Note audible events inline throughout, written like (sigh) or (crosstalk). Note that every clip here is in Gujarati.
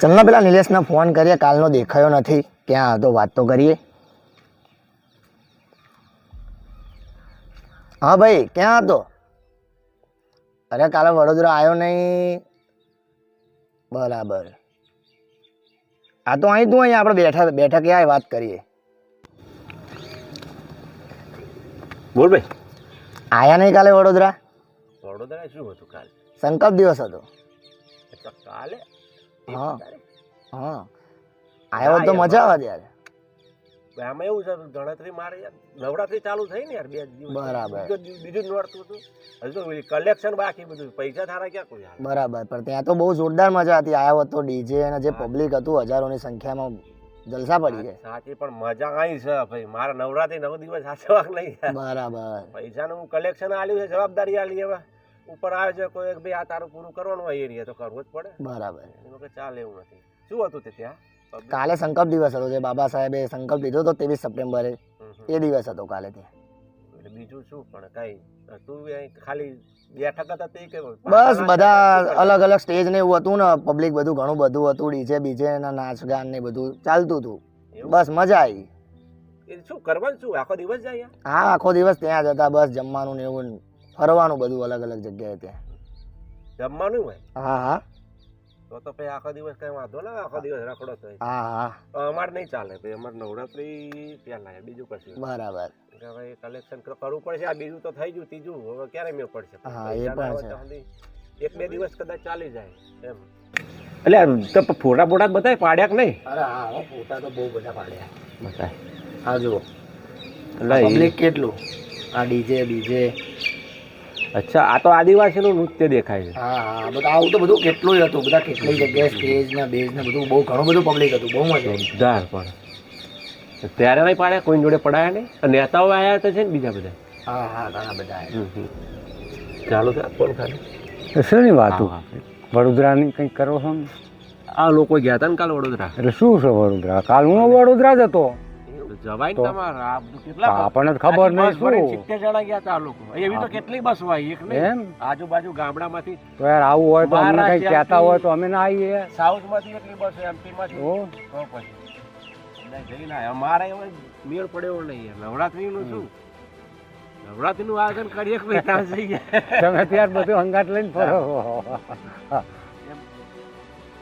ચલના પેલા નિલેશને ફોન કરીએ કાલનો દેખાયો નથી. ક્યાં હતો? વાત તો કરીએ. હા ભાઈ ક્યાં હતો? અરે કાલે વડોદરા આવ્યો નહીં. બરાબર. આ તો અહીં તું અહીં આપણે બેઠા બેઠા ક્યાંય વાત કરીએ. બોલ ભાઈ. આયા નહીં કાલે વડોદરા? વડોદરા શું હતું કાલે? સંકલ્પ દિવસ હતો. કાલે હા. હા. આવ્યો તો મજા આવે ત્યારે. આમાં એવું છે ગણતરી મારે નવરાત્રી ચાલુ થઈ ને યાર બે દિવસ. બરાબર. બીજું જ નોરતું હતું. હજુ કલેક્શન બાકી બધું. પૈસા થારા ક્યાં કોઈ બરાબર પણ ત્યાં તો બહુ જોરદાર મજા હતી. આવ્યો હતો ડીજે અને જે પબ્લિક હતું હજારોની સંખ્યામાં જલસા પડી જાય સાચી પણ મજા આવી છે ભાઈ. મારા નવરાત્રી નવ દિવસ સાચવા નહીં બરાબર. પૈસાનું કલેક્શન આલ્યું છે જવાબદારી આલી હવે ઉપર આવે છે કોઈ એક ભાઈ આ તારું પૂરું કરવાનું હોય એરિયા તો કરવું જ પડે. બરાબર. એનું કે ચાલે એવું નથી. શું હતું તે ત્યાં? કાલે સંકલ્પ દિવસ હતો જે બાબા સાહેબે સંકલ્પ લીધો હતો ત્રેવીસ સપ્ટેમ્બરે. એ દિવસ હતો કાલે ત્યાં એટલે બીજું શું પણ કઈ તું ખાલી બેઠક હતા તે કે બસ બધા અલગ અલગ સ્ટેજ ને એવું હતું ને પબ્લિક બધું ઘણું બધું હતું ડીજે બીજે ને નાચ ગાન ને બધું ચાલતું હતું. બસ મજા આવી. શું કરવાનું શું? આખો દિવસ જાય હા આખો દિવસ ત્યાં જ હતા બસ જમવાનું ને એવું ફરવાનું બધું અલગ અલગ જગ્યાએ ત્યાં. જમવાનું હોય? હા હા. તો તો પછી આખો દિવસ કઈ વાંધો ના આખો દિવસ રખડો થાય હા હા. તો અમારે નહીં ચાલે ભાઈ અમારે નવરાત્રી પહેલા બીજું કશું બરાબર. કે ભાઈ કલેક્શન કરવું પડશે આ બીજું તો થઈ ગયું ત્રીજું હવે ક્યારે મેળ પડશે? હા, એ પણ છે. એક બે દિવસ કદાચ ચાલી જાય એમ. એટલે તો ફોટા ફોટા બતાય પાડ્યા કે નહીં? અરે હા ફોટા તો બહુ બધા પાડ્યા. બતાય હા જુઓ. એટલે પબ્લિક કેટલું? આ ડીજે બીજે. અચ્છા આ તો આદિવાસીનું નૃત્ય દેખાય છે. હા હા બધા આવું તો બધું કેટલું હતું બધા કેટલી જગ્યાએ સ્ટેજ ને બેઝ ને બધું બહુ ઘણું બધું પબ્લિક હતું બહુ મજા જોરદાર પણ. ત્યારે નહીં પાડ્યા કોઈ જોડે પડાયા નહીં? અને નેતાઓ આવ્યા તો છે ને બીજા બધા? હા હા ઘણા બધા ચાલો કોણ ખાલી? શું વાત હા, વડોદરાની કંઈક કરો છો ને? આ લોકો ગયા હતા ને કાલ વડોદરા. એટલે શું છે વડોદરા? કાલ હું વડોદરા જ હતો જવાય ને? તમારે? કેટલા આપણને ખબર નહીં શું. સિત્તેર જણા ગયા હતા લોકો. એવી તો કેટલી બસ હોય એક એમ? આજુબાજુ ગામડામાંથી તો યાર આવું હોય તો અમને કઈ કહેતા હોય તો અમે ના આવીએ. સાઉથમાંથી એટલી બસ એમપી માંથી તો પછી. અમારે એમાં મેળ પડ્યો નહીં. નવરાત્રીનું શું? નવરાત્રીનું આયોજન કરીએ તમે ત્યાર બધું હંગાટ લઈને ફરો. (laughs) (laughs)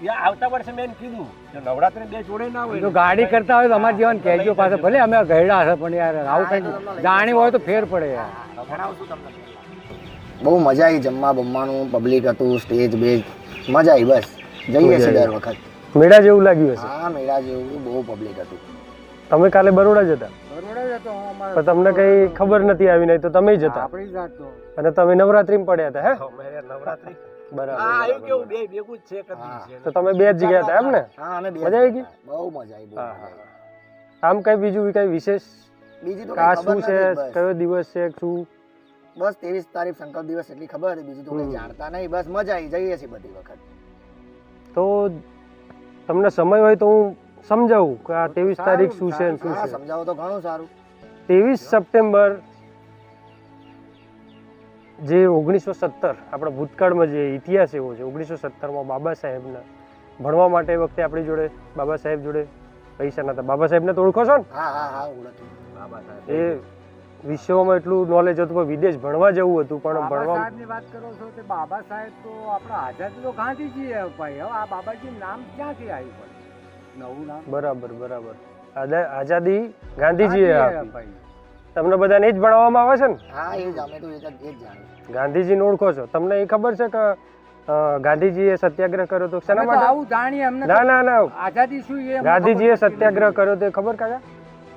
આવતા વર્ષે મેં કીધું કે નવરાત્રી બે જોડે ના હોય ગાડી કરતા હોય તો અમારે જીવન કહેજો પાસે ભલે અમે ગયડા હશે પણ યાર આવું કંઈક જાણી હોય તો ફેર પડે યાર. બહુ મજા આવી જમવા બમવાનું પબ્લિક હતું સ્ટેજ બેજ મજા આવી બસ. જઈએ છીએ દર વખત. મેળા જેવું લાગ્યું હશે? હા મેળા જેવું બહુ પબ્લિક હતું. તમે કાલે બરોડા જ હતા બરોડા જ હતો હું અમારે પણ તમને કઈ ખબર નથી આવી નહીં તો તમે જ હતા. આપણી જાત અને તમે નવરાત્રી પડ્યા હતા હે? નવરાત્રી બરાબર આ આવ્યું કેવું બે ભેગું જ છે કદી છે. તો તમે બે જ જગ્યા હતા એમ ને? હા અમે બે મજા આવી ગઈ? બહુ મજા આવી બહુ. આમ કઈ બીજું કઈ વિશેષ? બીજી તો આ શું છે? કયો દિવસ છે? શું? બસ ત્રેવીસ તારીખ સંકલ્પ દિવસ એટલી ખબર હતી બીજું તો કઈ જાણતા નહીં. બસ મજા આવી જઈએ છીએ બધી વખત. તો તમને સમય હોય તો હું સમજાવું કે આ ત્રેવીસ તારીખ શું છે શું છે? સમજાવો તો ઘણું સારું. ત્રેવીસ સપ્ટેમ્બર જે ઓગણીસો સત્તર આપણા ભૂતકાળમાં જે ઇતિહાસ એવો છે ઓગણીસો સત્તરમાં બાબા સાહેબના ભણવા માટે એ વખતે આપણી જોડે બાબા સાહેબ જોડે પૈસા નતા બાબા સાહેબને તો ઓળખો છો ને? હા હા હા ઓળખ્યું બાબા સાહેબ. એ વિશ્વમાં એટલું નોલેજ હતું પણ વિદેશ ભણવા જવું હતું પણ ભણવા વાત કરો છો તે બાબા સાહેબ તો આપણા આઝાદ તો ગાંધીજી ભાઈ હવે આ બાબાજી નામ ક્યાંથી આવ્યું નવું નામ? બરાબર બરાબર. આઝા- આઝાદી ગાંધીજીએ આપી. ભાઈ તમને બધાને એ જ ભણાવવામાં આવે છે ને? હા એ જ. અમે તો એક જ એ જ ગાંધીજીને ઓળખો છો. તમને એ ખબર છે કે ગાંધીજીએ સત્યાગ્રહ કર્યો તો શેના માટે? આવું જાણીએ અમને ના ના ના. આઝાદી શું એ ગાંધીજીએ સત્યાગ્રહ કર્યો તો એ ખબર કાકા?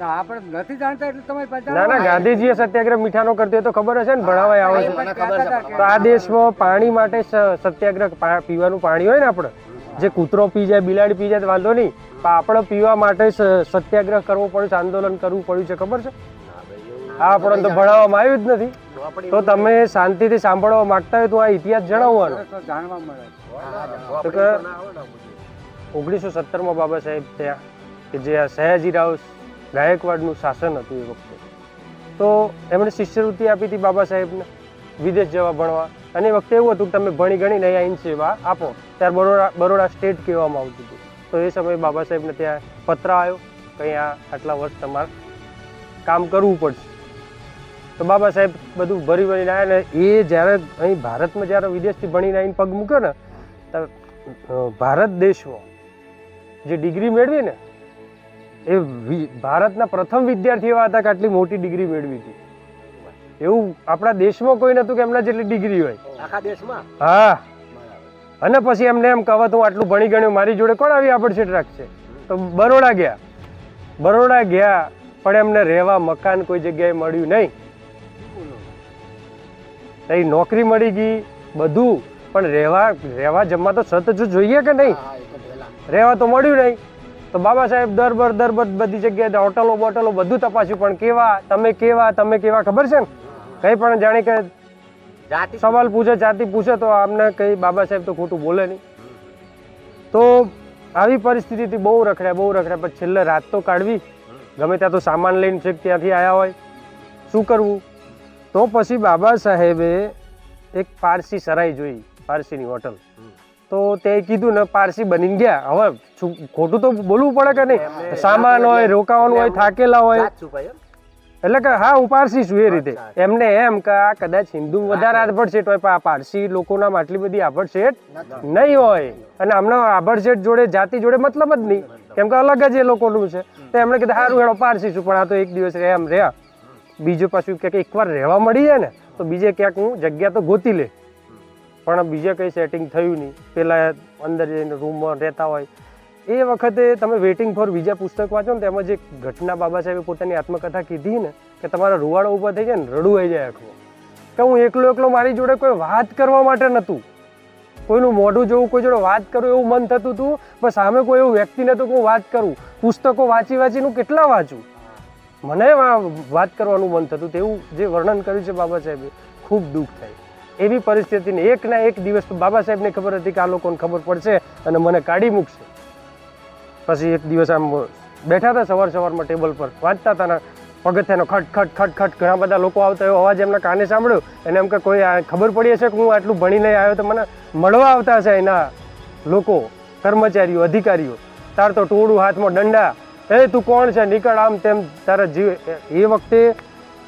ના આપણે નથી જાણતા એટલે તમે પાસે ના ના ગાંધીજીએ સત્યાગ્રહ મીઠાનો કરતો એ તો ખબર હશે ને ભણાવાય આવે છે. મને ખબર તો આ દેશમાં પાણી માટે સત્યાગ્રહ પીવાનું પાણી હોય ને આપણે જે કૂતરો પી જાય બિલાડી પી જાય વાંધો નહીં. પણ આપણે પીવા માટે સત્યાગ્રહ કરવો પડ્યો છે આંદોલન કરવું પડ્યું છે ખબર છે? આ આપણને તો ભણાવવામાં આવ્યું જ નથી. તો તમે શાંતિથી સાંભળવા માંગતા હોય તો આ ઇતિહાસ જણાવવાનો. કે જાણવા મળે તો કે ઓગણીસો સત્તરમાં બાબા સાહેબ થયા કે જે આ સયાજીરાવ ગાયકવાડનું શાસન હતું એ વખતે. તો એમણે શિષ્યવૃત્તિ આપી હતી બાબા સાહેબને વિદેશ જવા ભણવા. અને એ વખતે એવું હતું કે તમે ભણી ગણીને અહીંયા આવીને સેવા આપો. ત્યારે બરોડા બરોડા સ્ટેટ કહેવામાં આવતું હતું. તો એ સમયે બાબા સાહેબને ત્યાં પત્ર આવ્યો કે અહીંયા આટલા વર્ષ તમારે કામ કરવું પડશે. તો બાબા સાહેબ બધું ભરી ભરીને આવ્યા ને એ જ્યારે અહીં ભારતમાં જ્યારે વિદેશથી ભણીને આવીને પગ મૂક્યો ને તો ભારત દેશમાં જે ડિગ્રી મેળવી ને એ ભારતના પ્રથમ વિદ્યાર્થી એવા હતા કે આટલી મોટી ડિગ્રી મેળવી હતી. એવું આપણા દેશમાં કોઈ નતું કે એમના જેટલી ડિગ્રી હોય. આખા દેશમાં? હા. અને પછી એમને એમ કહેવત હું આટલું ભણી ગણ્યું મારી જોડે કોણ આવી આપડશેટ રાખશે? તો બરોડા ગયા. બરોડા ગયા પણ એમને રહેવા મકાન કોઈ જગ્યાએ મળ્યું નહીં. તઈ નોકરી મળી ગઈ બધું. પણ રહેવા રહેવા જમવા તો જો જોઈએ કે નહીં. રહેવા તો મળ્યું નહીં. તો બાબા સાહેબ દરબર દરબર બધી જગ્યાએ હોટલો બોટલો બધું તપાસ્યું. પણ કેવા તમે કેવા તમે કેવા ખબર છે ને? કંઈ પણ જાણે કે જાતિ? સવાલ પૂછે જાતિ પૂછે તો આમને કંઈ બાબા સાહેબ તો ખોટું બોલે નહીં. તો આવી પરિસ્થિતિથી બહુ રખડ્યા બહુ રખડ્યા. પછી છેલ્લે રાત તો કાઢવી. ગમે ત્યાં તો સામાન લઈને છેક ત્યાંથી આવ્યા હોય. શું કરવું? તો પછી બાબા સાહેબે એક પારસી સરાઈ જોઈ પારસીની હોટલ. તો તે કીધું ને પારસી બનીને ગયા. હવે ખોટું તો બોલવું પડે કે નહીં? સામાન હોય રોકાવાનું હોય થાકેલા હોય? એટલે કે હા હું પારસી છું એ રીતે. એમને એમ કે આ કદાચ હિન્દુ વધારે આભડશેટ હોય પણ આ પારસી લોકોના આટલી બધી આભડશેટ નહીં હોય. અને આમના આભડશેટ જોડે જાતિ જોડે મતલબ જ નહીં. કેમ કે અલગ જ એ લોકોનું છે. તો એમણે કીધું સારું હેડો પારસી છું. પણ આ તો એક દિવસ એમ રહ્યા. બીજું પાછું કે એકવાર રહેવા મળી જાય ને, તો બીજે ક્યાંક હું જગ્યા તો ગોતી લે. પણ બીજે કંઈ સેટિંગ થયું નહીં. પહેલાં અંદર જઈને રૂમમાં રહેતા હોય. એ વખતે તમે વેઇટિંગ ફોર બીજા પુસ્તક વાંચો ને તેમાં જે ઘટના બાબા સાહેબે પોતાની આત્મકથા કીધી ને, કે તમારા રૂવાડો ઊભા થઈ જાય ને રડું આવી જાય આખું કે હું એકલો એકલો મારી જોડે કોઈ વાત કરવા માટે નહોતું. કોઈનું મોઢું જોવું, કોઈ જોડે વાત કરું એવું મન થતું હતું પણ સામે કોઈ એવું વ્યક્તિ નહોતું કે હું વાત કરું. પુસ્તકો વાંચી વાંચીને હું કેટલા વાંચું? મને વાત કરવાનું મન થતું તેવું જે વર્ણન કર્યું છે બાબા સાહેબે, ખૂબ દુઃખ થાય. એવી પરિસ્થિતિને એક ના એક દિવસ તો બાબા સાહેબને ખબર હતી કે આ લોકોને ખબર પડશે અને મને કાઢી મૂકશે. પછી એક દિવસ આમ બેઠા હતા સવાર સવારમાં ટેબલ પર, વાંચતા હતા પગથિયાનો ખટ ખટ ખટ ખટ, ઘણા બધા લોકો આવતા એવો અવાજ એમના કાને સાંભળ્યો. એને એમ કે કોઈ ખબર પડી હશે કે હું આટલું ભણી લઈ આવ્યો તો મને મળવા આવતા હશે એના લોકો, કર્મચારીઓ, અધિકારીઓ. તાર તો ટોળું હાથમાં દંડા એ, તું કોણ છે? નીકળ આમ તેમ તારા જીવ. એ- વખતે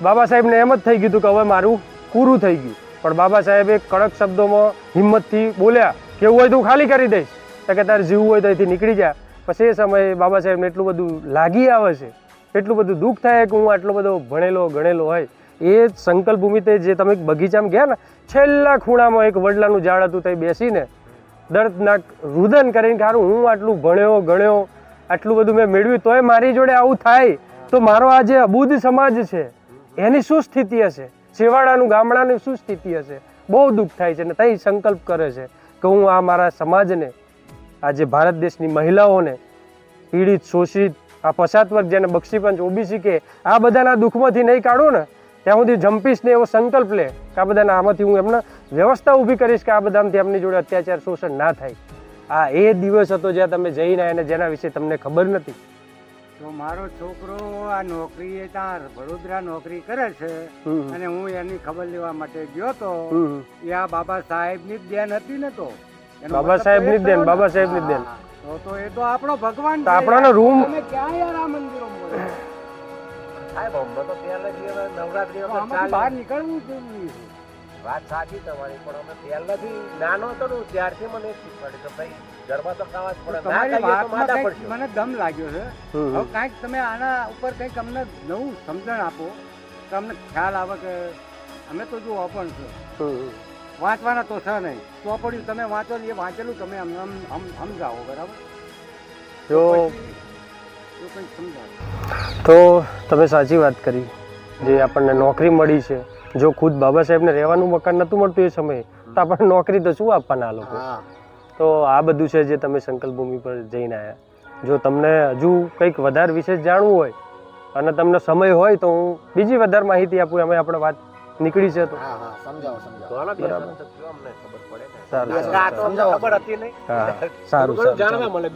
બાબા સાહેબને એમ જ થઈ ગયું હતું કે હવે મારું પૂરું થઈ ગયું. પણ બાબા સાહેબે કડક શબ્દોમાં હિંમતથી બોલ્યા કે એવું હોય તો ખાલી કરી દઈશ. તો કે તારે જીવવું હોય તો અહીંથી નીકળી જા. પછી એ સમયે બાબા સાહેબને એટલું બધું લાગી આવે છે, એટલું બધું દુઃખ થાય કે હું આટલો બધો ભણેલો, ગણેલો હોય. એ સંકલ્પ ભૂમિ તે જે તમે બગીચામાં ગયા ને, છેલ્લા ખૂણામાં એક વડલાનું ઝાડ હતું તે બેસીને દર્દનાક રુદન કરીને કે હું આટલું ભણ્યો, ગણ્યો આટલું બધું મેં મેળવ્યું, તોય મારી જોડે આવું થાય. તો મારો આ જે અબુધ સમાજ છે, એની શું સ્થિતિ હશે? છેવાડાનું, ગામડાની શું સ્થિતિ હશે? બહુ દુઃખ થાય છે ને તઈ સંકલ્પ કરે છે કે હું આ મારા સમાજને, આ જે ભારત દેશની મહિલાઓને, પીડિત, શોષિત, આ પછાત વર્ગ જેને બક્ષીપંચ ઓબીસી કે, આ બધાના દુઃખમાંથી નહીં કાઢું ને, ત્યાં સુધી જમ્પીશ ને એવો સંકલ્પ લે કે આ બધાના આમાંથી હું એમને વ્યવસ્થા ઊભી કરીશ કે આ બધામાંથી એમની જોડે અત્યાચાર, શોષણ ના થાય. આ એ દિવસ હતો જ્યાં તમે જઈને આવ્યા અને જેના વિશે તમને ખબર નથી. તો મારો છોકરો આ નોકરી એ ત્યાં વડોદરા નોકરી કરે છે અને હું એની ખબર લેવા માટે ગયો તો એ આ બાબા સાહેબની ની દેન હતી ને તો. બાબા સાહેબ સાહેબની જ દેન, બાબા સાહેબની દેન. તો તો એ તો આપણો ભગવાન તો આપણાનો રૂમ- તમે ક્યાં યાર આ મંદિરો સાહેબ નવરાત્રી. બહાર નીકળવું છે વાત સાચી તમારી પણ અમે પહેલાથી નાનો હતો ને ત્યારથી મને શીખવાડ્યું કે ભાઈ ગરબા તો ખાવા જ પડે. તમારી વાતમાં કંઈક મને દમ લાગ્યો છે. હવે કાંઈક તમે આના ઉપર કંઈક અમને નવું સમજણ આપો તો અમને ખ્યાલ આવે કે અમે તો જો ઓપન છે. વાંચવાના તો છે નહીં. ચોપડ્યું તમે વાંચો એ વાંચેલું તમે અમને અમ- અમ- સમજાવો બરાબર? તો તો તમે સાચી વાત કરી. જે આપણને નોકરી મળી છે જો ખુદ બાબા સાહેબને રહેવાનું મકાન નહોતું મળતું એ સમયે તો આપણને નોકરી તો શું આપવાના આ લોકો? તો આ બધું છે જે તમે સંકલ્પ ભૂમિ પર જઈને આવ્યા જો તમને હજુ કંઈક વધારે વિશેષ જાણવું હોય અને તમને સમય હોય તો હું બીજી વધારે માહિતી આપું અમે આપણે વાત નીકળી છે તો. હા હા સમજાવો સમજાવો. સારું, સારું. જાણવા મળે